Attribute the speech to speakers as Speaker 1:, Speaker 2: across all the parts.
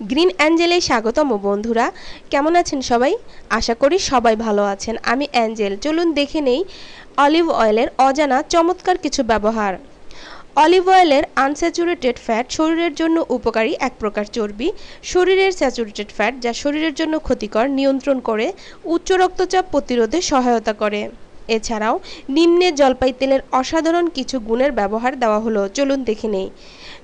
Speaker 1: Green অ্যাঞ্জেলে স্বাগতম বন্ধুরা। কেমন আছেন সবাই? আশা করি সবাই ভালো আছেন। আমি অ্যাঞ্জেল। চলুন দেখে নেই অলিভ অয়েলের অজানা চমৎকার কিছু ব্যবহার। অলিভ অয়েলের আনস্যাচুরেটেড ফ্যাট শরীরের জন্য উপকারী এক প্রকার চর্বি। শরীরের স্যাচুরেটেড ফ্যাট যা শরীরের জন্য ক্ষতিকর, নিয়ন্ত্রণ করে, উচ্চ রক্তচাপ প্রতিরোধে সহায়তা করে। এছাড়াও নিম্নে জলপাই তেলের অসাধারণ কিছু গুণের ব্যবহার দেওয়া হলো, চলুন দেখে নেই।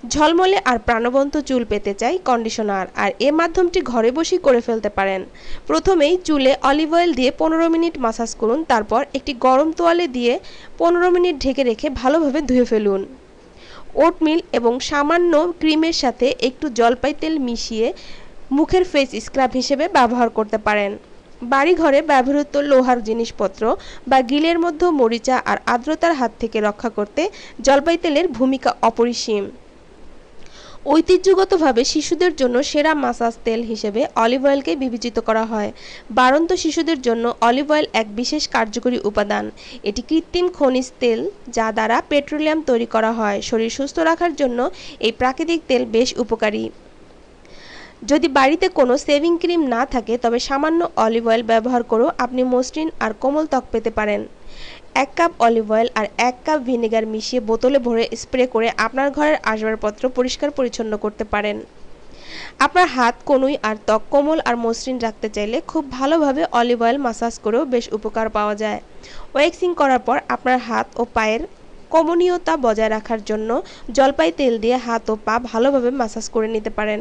Speaker 1: ঝলমলে আর প্রাণবন্ত চুল পেতে চাই কন্ডিশনার, আর এ মাধ্যমটি ঘরে বসেই করে ফেলতে পারেন। প্রথমেই চুলে অলিভ অয়েল দিয়ে পনেরো মিনিট মাসাজ করুন, তারপর একটি গরম তোয়ালে দিয়ে পনেরো মিনিট ঢেকে রেখে ভালোভাবে ধুয়ে ফেলুন। ওটমিল এবং সামান্য ক্রিমের সাথে একটু জলপাই তেল মিশিয়ে মুখের ফেস স্ক্রাব হিসেবে ব্যবহার করতে পারেন। বাড়িঘরে ব্যবহৃত লোহার জিনিসপত্র বা গিলের মধ্যে মরিচা আর আর্দ্রতার হাত থেকে রক্ষা করতে জলপাই তেলের ভূমিকা অপরিসীম। ঐতিহ্যগতভাবে শিশুদের জন্য সেরা মাসাজ তেল হিসেবে অলিভ অয়েলকে বিবেচিত করা হয়। বাড়ন্ত শিশুদের জন্য অলিভ অয়েল এক বিশেষ কার্যকরী উপাদান। এটি কৃত্রিম খনিজ তেল যা দ্বারা পেট্রোলিয়াম তৈরি করা হয়। শরীর সুস্থ রাখার জন্য এই প্রাকৃতিক তেল বেশ উপকারী। যদি বাড়িতে কোনো সেভিং ক্রিম না থাকে, তবে সামান্য অলিভ অয়েল ব্যবহার করেও আপনি মসৃণ আর কোমল ত্বক পেতে পারেন। এক কাপ অলিভ অয়েল আর এক কাপ ভিনেগার মিশিয়ে বোতলে ভরে স্প্রে করে আপনার ঘরের আসবাবপত্র পরিষ্কার পরিচ্ছন্ন করতে পারেন। আপনার হাত, কনুই আর ত্বক কোমল আর মসৃণ রাখতে চাইলে খুব ভালোভাবে অলিভ অয়েল মাসাজ করেও বেশ উপকার পাওয়া যায়। ওয়েক্সিং করার পর আপনার হাত ও পায়ের কমনীয়তা বজায় রাখার জন্য জলপাই তেল দিয়ে হাত ও পা ভালোভাবে মাসাজ করে নিতে পারেন।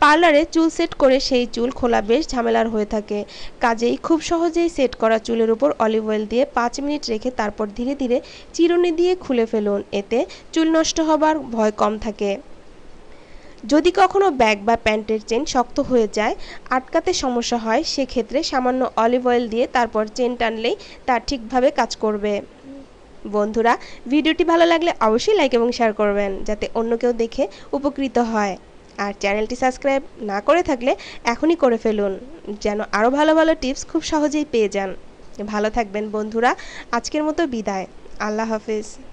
Speaker 1: পার্লারে চুল সেট করে সেই চুল খোলা বেশ ঝামেলার হয়ে থাকে। কাজেই খুব সহজেই সেট করা চুলের উপর অলিভ অয়েল দিয়ে পাঁচ মিনিট রেখে তারপর ধীরে ধীরে চিরুনি দিয়ে খুলে ফেলুন। এতে চুল নষ্ট হবার ভয় কম থাকে। যদি কখনো ব্যাগ বা প্যান্টের চেন শক্ত হয়ে যায়, আটকাতে সমস্যা হয়, সেক্ষেত্রে সামান্য অলিভ অয়েল দিয়ে তারপর চেন টানলেই তা ঠিকভাবে কাজ করবে। বন্ধুরা, ভিডিওটি ভালো লাগলে অবশ্যই লাইক এবং শেয়ার করবেন, যাতে অন্য কেউ দেখে উপকৃত হয়। আর চ্যানেলটি সাবস্ক্রাইব না করে থাকলে এখনই করে ফেলুন, যেন আরও ভালো ভালো টিপস খুব সহজেই পেয়ে যান। ভালো থাকবেন বন্ধুরা, আজকের মতো বিদায়। আল্লাহ হাফিজ।